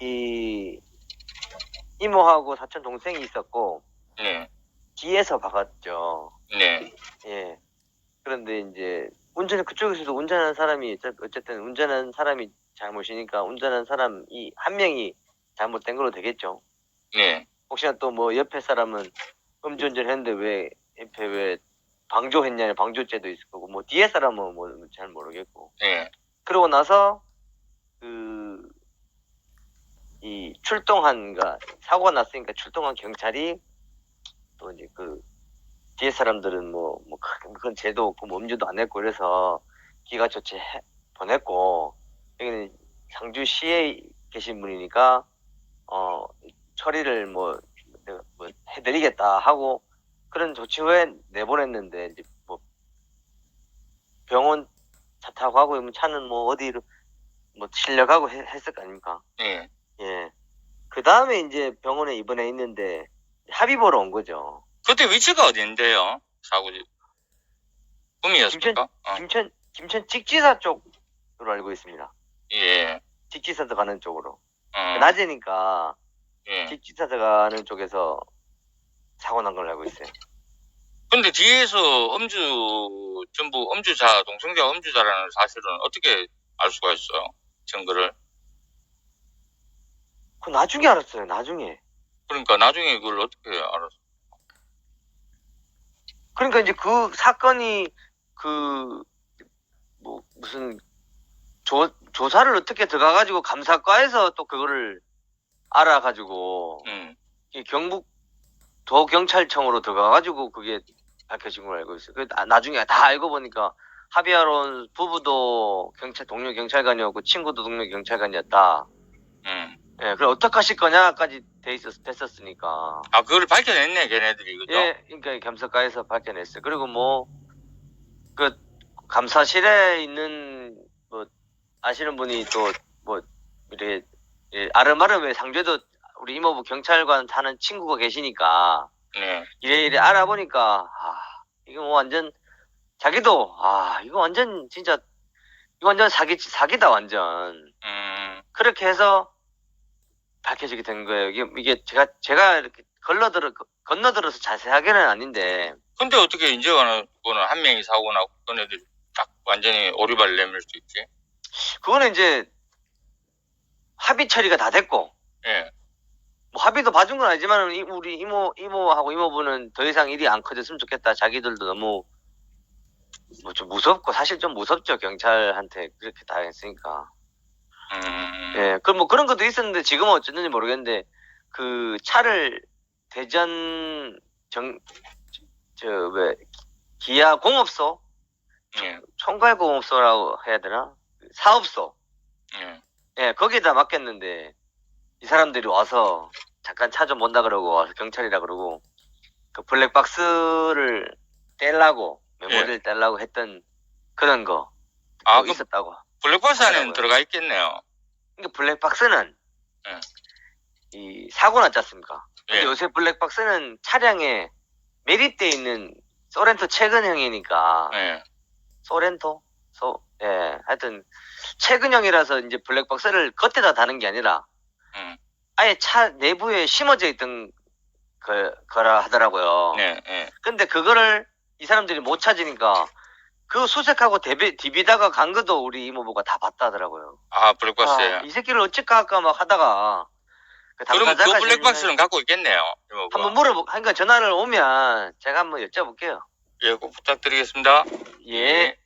이 이모하고 사촌 동생이 있었고 네. 뒤에서 박았죠. 네. 예. 그런데 이제 운전 그쪽에서도 운전하는 사람이 어쨌든 운전하는 사람이 잘못이니까 운전하는 사람이 한 명이 잘못된 걸로 되겠죠. 네. 혹시나 또 뭐 옆에 사람은 음주운전 했는데 왜 옆에 왜 방조했냐 방조죄도 있을 거고 뭐 뒤에 사람은 뭐 잘 모르겠고 네. 그러고 나서 그 이 출동한가 사고가 났으니까 출동한 경찰이 또 이제 그 뒤에 사람들은 뭐 뭐 그건 죄도 없고 뭐 음주도 안 했고 그래서 기가 조치 해- 보냈고 여기는 상주시에 계신 분이니까 어 처리를 뭐, 뭐 해드리겠다 하고 그런 조치 후에 내보냈는데 이제 뭐 병원 차 타고 뭐 차는 뭐 어디로 뭐 실려가고 해- 했을 거 아닙니까? 네. 예. 그 다음에 이제 병원에 입원해 있는데 합의 보러 온 거죠. 그때 위치가 어디인데요? 사고지. 꿈이었습니까? 어. 김천 김천 직지사 쪽으로 알고 있습니다. 예. 직지사서 가는 쪽으로. 어. 낮에니까 예. 직지사서 가는 쪽에서 사고 난 걸로 알고 있어요. 근데 뒤에서 음주, 전부 음주자, 동성자 음주자라는 사실은 어떻게 알 수가 있어요? 증거를. 그 나중에 알았어요. 나중에. 그러니까 나중에 그걸 어떻게 알았어? 그러니까 이제 그 사건이 그 뭐 무슨 조 조사를 어떻게 들어가가지고 감사과에서 또 그거를 알아가지고 음. 이 경북 도 경찰청으로 들어가가지고 그게 밝혀진 걸로 알고 있어요. 그 나- 나중에 다 알고 보니까 합의하러 온 부부도 경찰 동료 경찰관이었고 친구도 동료 경찰관이었다. 음. 예, 그럼 어떡 하실 거냐까지 돼 있었 됐었으니까. 아, 그걸 밝혀냈네, 걔네들이. 그죠? 예, 그러니까 감사과에서 밝혀냈어요. 그리고 뭐, 그, 감사실에 있는, 뭐, 아시는 분이 또, 뭐, 이렇게, 예, 아름아름 왜 상주에도 우리 이모부 경찰관 사는 친구가 계시니까, 네. 이래 이래 알아보니까, 아, 이거 뭐 완전, 자기도, 아, 이거 완전, 진짜, 이거 완전 사기, 사기다, 완전. 음. 그렇게 해서 밝혀지게 된 거예요. 이게, 이게 제가, 제가 이렇게 걸러들어, 건너들어서 자세하게는 아닌데, 근데 어떻게 인제가는 그거는 한 명이 사고 나고 그네들이 딱 완전히 오리발 내밀 수 있지? 그거는 이제 합의 처리가 다 됐고, 예. 뭐 합의도 봐준 건 아니지만, 이- 우리 이모, 이모하고 이모부는 더 이상 일이 안 커졌으면 좋겠다. 자기들도 너무, 뭐 좀 무섭고, 사실 좀 무섭죠. 경찰한테 그렇게 다 했으니까. 음. 예, 그 뭐 그런 것도 있었는데, 지금은 어쨌는지 모르겠는데, 그 차를 대전 정, 저, 왜, 기아 공업소? 예. 총괄 공업소라고 해야 되나? 그 사업소. 예. 예, 거기에다 맡겼는데, 이 사람들이 와서, 잠깐 차 좀 본다 그러고, 와서 경찰이라 그러고, 그 블랙박스를 떼려고, 메모리를 떼려고 했던 그런 거, 아, 뭐그 있었다고. 블랙박스 안에는. 들어가 있겠네요. 그러니까 블랙박스는, 예. 이, 사고 났지 않습니까? 근데 예. 요새 블랙박스는 차량에 매립되어 있는 소렌토 최근형이니까, 예. 소렌토? 소, 예, 하여튼, 최근형이라서 이제 블랙박스를 겉에다 다는 게 아니라, 음. 아예 차 내부에 심어져 있던 그, 거라 하더라고요. 네, 예. 근데 그거를 이 사람들이 못 찾으니까, 그 수색하고 대비, 디비다가 간 것도 우리 이모부가 다 봤다 하더라고요. 아, 블랙박스에. 아, 이 새끼를 어찌까 할까 막 하다가, 그 그러면 그 블랙박스는 갖고 있겠네요. 이모부가. 한번 물어보, 그러니까 전화를 오면 제가 한번 여쭤볼게요. 예, 꼭 부탁드리겠습니다. 예.